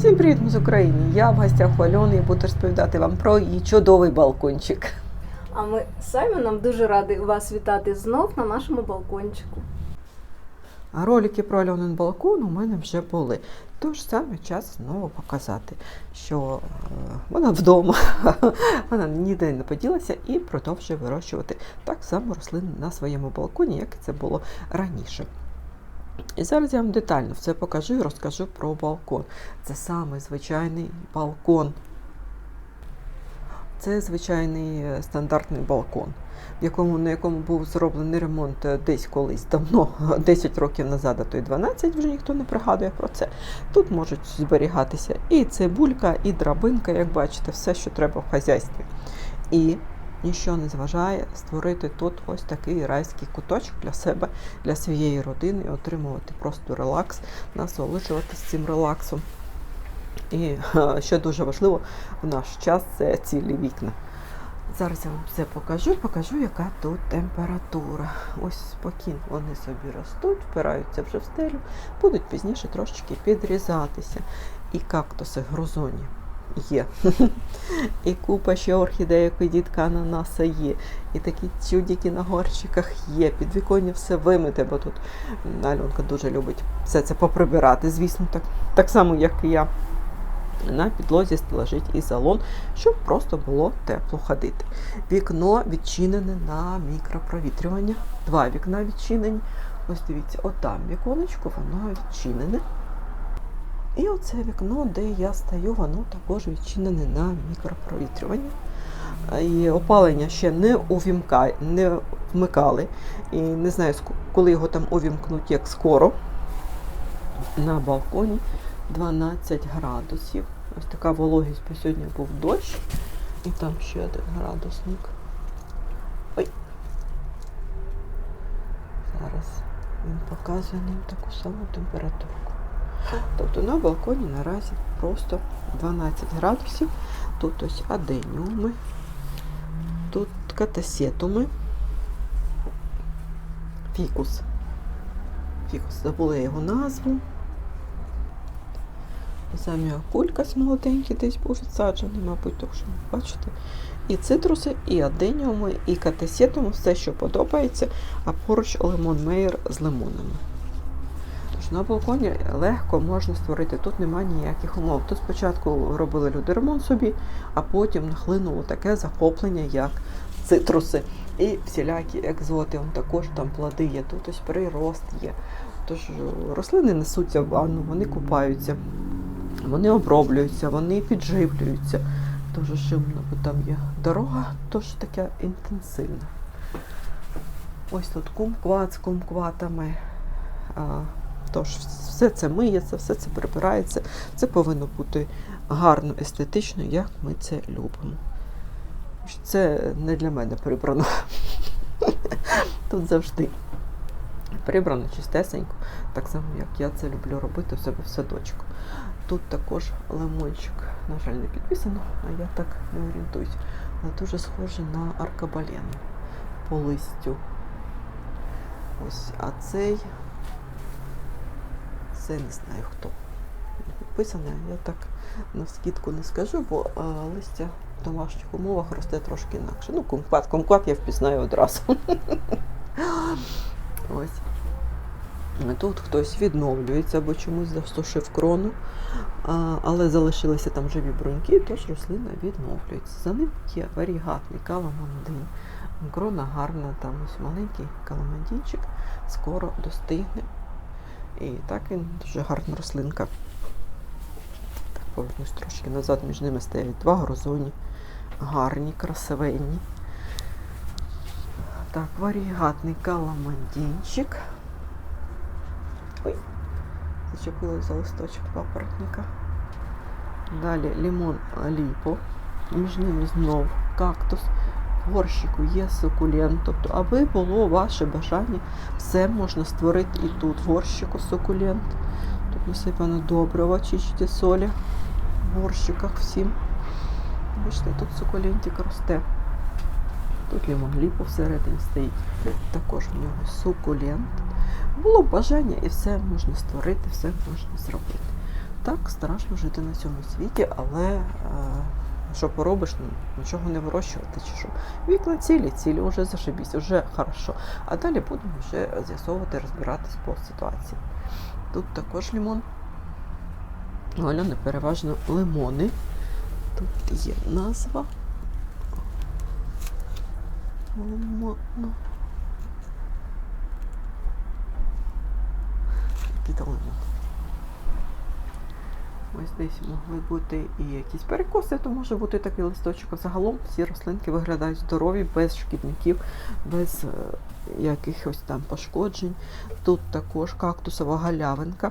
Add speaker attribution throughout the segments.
Speaker 1: Всім привіт ми з України! Я в гостях у Альони і буду розповідати вам про її чудовий балкончик.
Speaker 2: А ми з Саймоном дуже раді вас вітати знов на нашому балкончику.
Speaker 1: А ролики про Альонин балкон у мене вже були. Тож саме час знову показати, що е, вона вдома, вона ніде не поділася і продовжує вирощувати так само рослини на своєму балконі, як це було раніше. І зараз я вам детально все покажу і розкажу про балкон. Це саме звичайний балкон. Це звичайний е, стандартний балкон, в якому, на якому був зроблений ремонт е, десь колись давно, 10 років назад, а то й 12, вже ніхто не пригадує про це. Тут можуть зберігатися і цибулька, і драбинка, як бачите, все, що треба в хазяйстві. І ніщо не зважає створити тут ось такий райський куточок для себе, для своєї родини, і отримувати просто релакс, насолоджуватися цим релаксом. І що дуже важливо в наш час це цілі вікна. Зараз я вам все покажу, покажу, яка тут температура. Ось спокійно вони собі ростуть, впираються вже в стелю, будуть пізніше трошечки підрізатися. І кактуси грузоні є. І купа ще орхідеїк і дітка ананаса є. І такі чудики на горщиках є. Підвіконня все вимите, бо тут Альонка дуже любить все це поприбирати, звісно, так, так само, як і я. На підлозі лежить і салон, щоб просто було тепло ходити. Вікно відчинене на мікропровітрювання. Два вікна відчинені. Ось дивіться, отам віконечко, воно відчинене. І оце вікно, де я стою, воно також відчинене на мікропровітрювання. І опалення ще не увімкай, не вмикали. І не знаю, коли його там увімкнуть, як скоро. На балконі 12 градусів. Ось така вологість, бо сьогодні був дощ. І там ще один градусник. Ой. Зараз він показує нам таку саму температурку. Тобто на балконі наразі просто 12 градусів. Тут ось аденіуми, тут катасетуми, фікус. Фікус, забула його назву. Самі кулькас молоденький десь був відсаджений, мабуть, тому що бачите. І цитруси, і аденіуми, і катасетуми, все, що подобається, а поруч лимон мейер з лимонами. На балконі легко можна створити, тут немає ніяких умов. Тут спочатку робили люди ремонт собі, а потім нахлинуло таке захоплення, як цитруси і всілякі екзоти. Вон також там плоди є, тут ось прирост є. Тож е, рослини несуться в ванну, вони купаються, вони оброблюються, вони підживлюються. Дуже шумно, бо там є дорога, тож таке інтенсивне. Ось тут кумкват з кумкватами. Тож все це миється, все це прибирається. Це повинно бути гарно, естетично, як ми це любимо. Це не для мене прибрано. Тут завжди прибрано чистесенько, так само, як я це люблю робити у себе в садочку. Тут також лимончик, на жаль, не підписано, а я так не орієнтуюсь. Але дуже схоже на аркабален по листю. Ось, а цей це не знаю хто. Не підписане, я так на скидку не скажу, бо а, листя в домашніх умовах росте трошки інакше. Ну, кумкват, кумкват я впізнаю одразу. Ось. Тут хтось відновлюється, бо чомусь засушив крону, але залишилися там живі бруньки, тож рослина відновлюється. За ним є варігатний каламандин. Крона гарна, там ось маленький каламандінчик, скоро достигне. І так він дуже гарна рослинка. Так, повернусь трошки назад, між ними стоять два грозоні. Гарні, красивенні. Так, варігатний каламандінчик. Ой, зачепила за листочок папоротника. Далі лімон ліпо. Між ними знов кактус. Горщику є сукулент. Тобто, аби було ваше бажання, все можна створити і тут горщику сукулент. Тут насипано добрива, чисті солі в горщиках всім. Бачите, тут сукулентик росте. Тут лімон ліпо всередині стоїть. Також в нього сукулент. Було б бажання і все можна створити, все можна зробити. Так, страшно жити на цьому світі, але е, що поробиш, нічого не вирощувати чи що. Вікна цілі, цілі вже зашибісь, вже хорошо. А далі будемо вже з'ясовувати, розбиратись по ситуації. Тут також лимон. Галяни переважно лимони. Тут є назва. Лимону. Який то лимон. Ось десь могли бути і якісь перекоси, то може бути такий листочок. Загалом всі рослинки виглядають здорові, без шкідників, без е, якихось там пошкоджень. Тут також кактусова галявинка.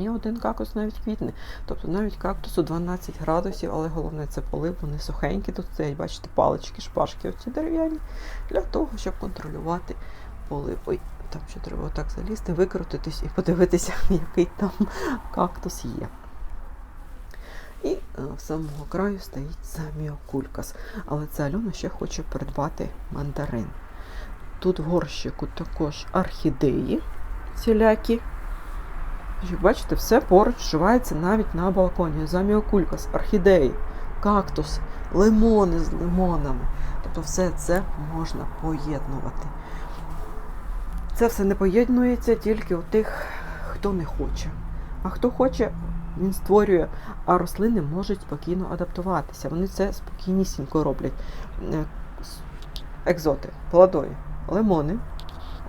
Speaker 1: І один кактус навіть квітне. Тобто навіть кактусу 12 градусів, але головне це полив, вони сухенькі. Тут стоять, бачите, палички, шпажки оці дерев'яні, для того, щоб контролювати полив. Ой, там ще треба отак залізти, викрутитись і подивитися, який там кактус є. І е, в самого краю стоїть саміокулькас. Але це Альона ще хоче придбати мандарин. Тут в горщику також орхідеї всілякі. Як бачите, все поруч вживається навіть на балконі. Заміокулькас, орхідеї, кактус, лимони з лимонами. Тобто все це можна поєднувати. Це все не поєднується тільки у тих, хто не хоче. А хто хоче, він створює, а рослини можуть спокійно адаптуватися. Вони це спокійнісінько роблять. Е, Екзоти, плодові, лимони.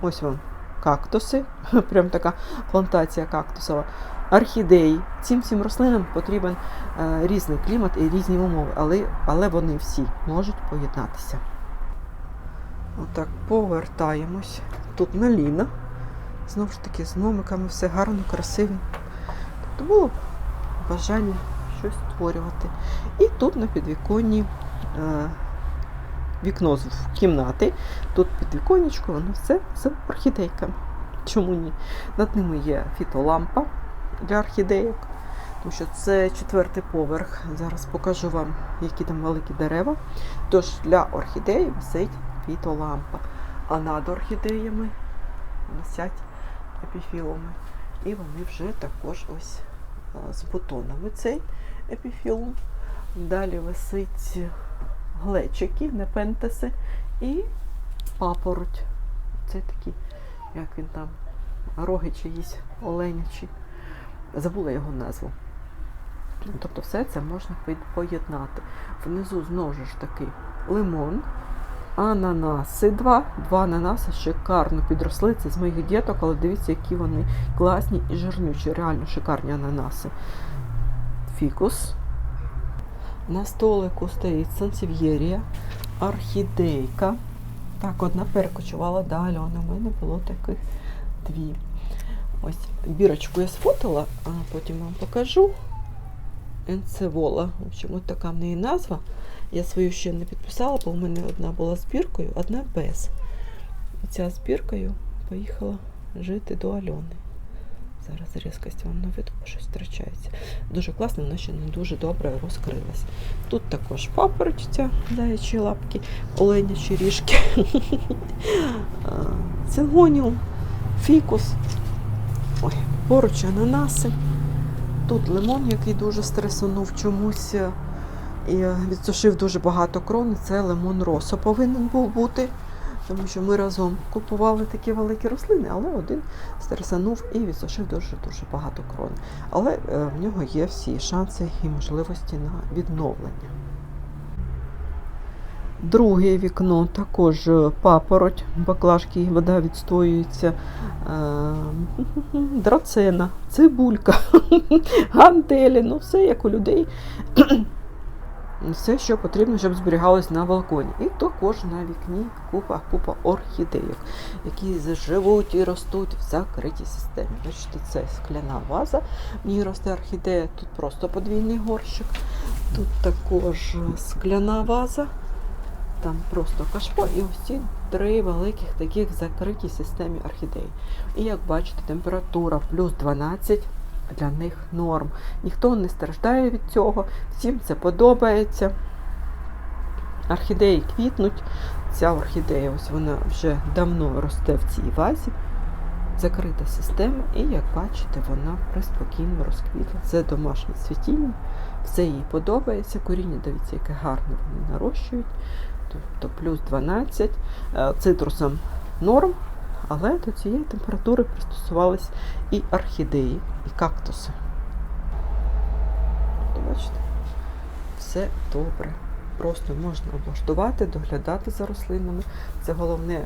Speaker 1: Ось вам кактуси, прям така плантація кактусова. Орхідеї. Цим всім рослинам потрібен е, різний клімат і різні умови, але, але вони всі можуть поєднатися. Отак, повертаємось. Тут наліна. Знову ж таки, з номиками все гарно, красиво. Тобто було бажання щось створювати. І тут на підвіконні е, вікно з кімнати. Тут підвіконечко, воно все з орхідейками. Чому ні? Над ними є фітолампа для орхідейок. Тому що це четвертий поверх. Зараз покажу вам, які там великі дерева. Тож для орхідеї висить фітолампа. А над орхідеями висять епіфілуми. І вони вже також ось з бутонами цей епіфілум. Далі висить глечики, непентеси і папороть. Це такі, як він там, роги чиїсь оленячі. Забула його назву. Тобто все це можна поєднати. Внизу знову ж таки лимон, ананаси два. Два ананаси шикарно підросли. Це з моїх діток, але дивіться, які вони класні і жирнючі. Реально шикарні ананаси. Фікус. На столику стоїть сансів'єрія, орхідейка. Так, одна перекочувала до Альони. У мене було таких дві. Ось бірочку я сфотила, а потім вам покажу. Енцевола. В общем, от така в неї назва. Я свою ще не підписала, бо в мене одна була збіркою, одна без. Ця збіркою поїхала жити до Альони. Зараз різкость вам не видно, щось втрачається. Дуже класно, вона ще не дуже добре розкрилась. Тут також папороть, заячі лапки, оленячі ріжки, цигоніум, фікус. Ой, поруч ананаси. Тут лимон, який дуже стресонув чомусь і відсушив дуже багато крон. Це лимон росо повинен був бути, тому що ми разом купували такі великі рослини, але один стресанув і відсушив дуже-дуже багато крон. Але е, в нього є всі шанси і можливості на відновлення. Друге вікно також е, папороть, баклажки, вода відстоюється, е, драцена, цибулька, гантелі, ну все як у людей. Все, що потрібно, щоб зберігалось на балконі. І також на вікні купа купа орхідейок, які живуть і ростуть в закритій системі. Бачите, це скляна ваза, ній росте орхідея, тут просто подвійний горщик. Тут також скляна ваза, там просто кашпо і ось ці три великих таких закритій системі орхідей. І як бачите, температура плюс 12 для них норм. Ніхто не страждає від цього, всім це подобається. Орхідеї квітнуть. Ця орхідея, ось вона вже давно росте в цій вазі. закрита система, і як бачите, вона приспокійно розквітла. Це домашнє цвітіння, все їй подобається. Коріння, дивіться, яке гарне вони нарощують. Тобто плюс 12. Е, Цитрусом норм, але до цієї температури пристосувались і орхідеї, і кактуси. Бачите, все добре. Просто можна облаштувати, доглядати за рослинами. Це головне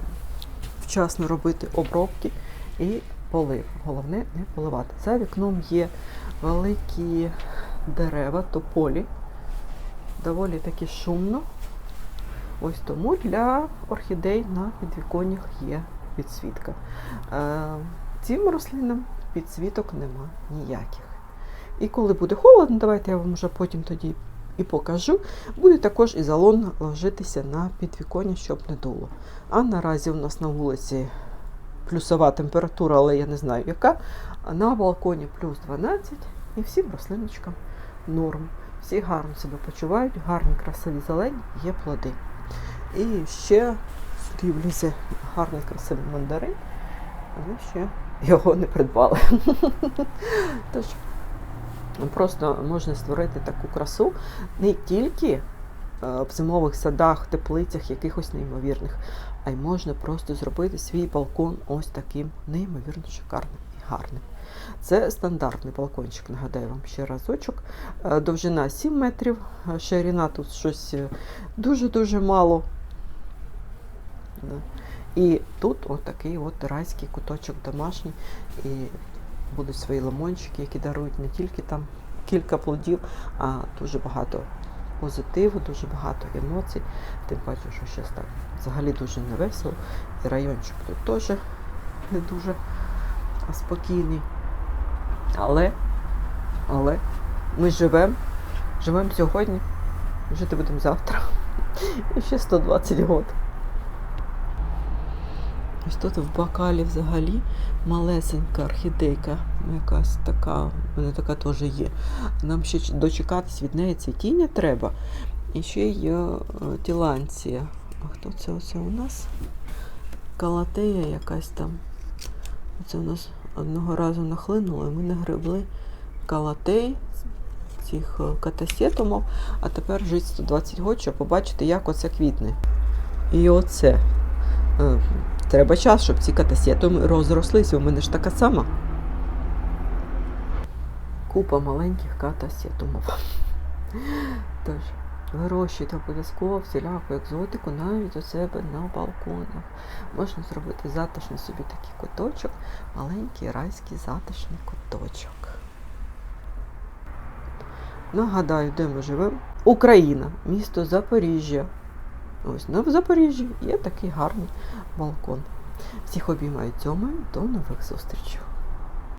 Speaker 1: вчасно робити обробки і полив. Головне не поливати. За вікном є великі дерева, тополі. Доволі таки шумно. Ось тому для орхідей на підвіконнях є підсвітка. Е, Цим рослинам підсвіток нема ніяких. І коли буде холодно, давайте я вам вже потім тоді і покажу, буде також ізолон ложитися на підвіконня, щоб не дуло. А наразі у нас на вулиці плюсова температура, але я не знаю яка. А на балконі плюс 12 і всім рослиночкам норм. Всі гарно себе почувають, гарні, красиві зелені, є плоди. І ще сюди влізе гарний красивий мандарин, але ще його не придбали. Тож просто можна створити таку красу не тільки е, в зимових садах, теплицях, якихось неймовірних, а й можна просто зробити свій балкон ось таким неймовірно шикарним і гарним. Це стандартний балкончик, нагадаю вам ще разочок. Е, Довжина 7 метрів, е, ширина тут щось дуже-дуже мало. Да. І тут от такий от райський куточок домашній. І будуть свої лимончики, які дарують не тільки там кілька плодів, а дуже багато позитиву, дуже багато емоцій. Тим паче, що щось так взагалі дуже невесело. І райончик тут теж не дуже спокійний. Але, але ми живемо, живемо сьогодні, жити будемо завтра. І ще 120 років. Ось тут в бокалі взагалі малесенька орхідейка, якась така, в мене така теж є. Нам ще дочекатись від неї цвітіння треба. І ще є е, тіланція. А хто це оце у нас? Калатея якась там. Це у нас одного разу нахлинуло, і ми нагребли калатей цих е, катасетумів, а тепер жить 120 років, щоб побачити, як оце квітне. І оце. Е, Треба час, щоб ці катасетуми розрослися. У мене ж така сама. Купа маленьких катасетумів. Тож, вирощуйте обов'язково всіляку екзотику навіть у себе на балконах. Можна зробити затишний собі такий куточок, маленький райський затишний куточок. Нагадаю, де ми живемо. Україна, місто Запоріжжя. Ось на в Запоріжжі є такий гарний балкон. Всіх обіймаю цьому. До нових зустрічей.